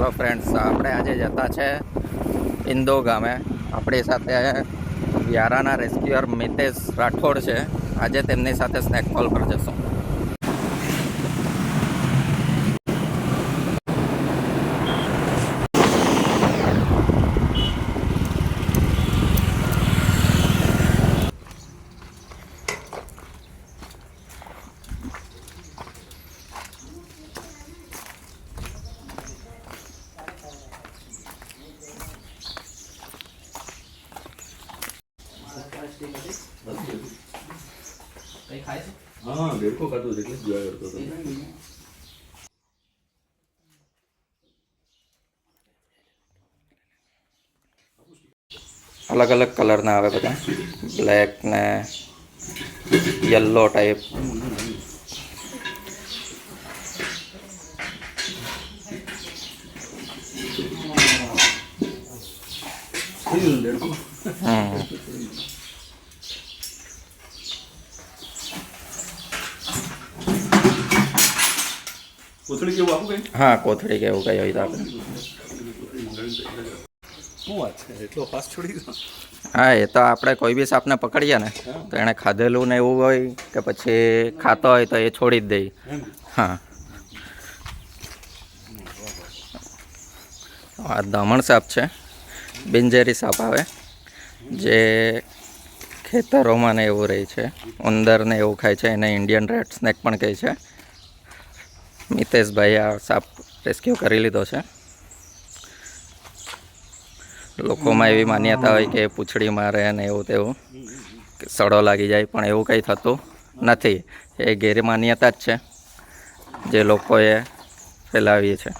Hello friends આપણે આજે જતા છે ઇન્દો ગામે. આપણી સાથે વ્યારાના રેસ્ક્યુઅર મિતેશ રાઠોડ છે. આજે તેમની સાથે સ્નેક કોલ પર જશું. હા દેડકો ખાતો એટલે જ જોયા કરતો અલગ અલગ કલરના આવે બધા. બ્લેક ને યલો ટાઈપ હમ. કોથળી કેવું આપું કઈ? હા કોથળી કે એવું કંઈ હોય તો આપણે હા એ તો આપણે કોઈ બી સાપને પકડીએ ને તો એણે ખાધેલું ને એવું હોય કે પછી ખાતો હોય તો એ છોડી જ દે. હા. આ દમણ સાપ છે. બિંજેરી સાપ આવે. જે ખેતરોમાં ને એવું રહે છે. ઉંદર ને એવું ખાય છે. એને ઇન્ડિયન રેડ સ્નેક પણ કહે છે. મિતેશભાઈ આ સાપ રેસ્ક્યુ કરી લીધો છે. લોકોમાં એવી માન્યતા હોય કે પૂંછડી મારે ને એવું તેવું સડો લાગી જાય, પણ એવું કંઈ થતું નથી. એ ગેરમાન્યતા જ છે જે લોકોએ ફેલાવી છે.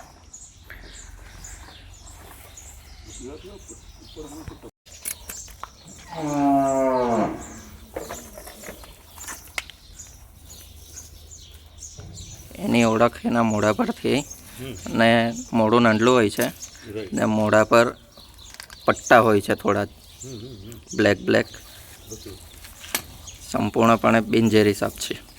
એની ઓળખ એના મોઢા પરથી. અને મોઢું નાંડલું હોય છે. ને મોઢા પર પટ્ટા હોય છે થોડા. Black black. સંપૂર્ણપણે બિનઝેરી સાપ છે.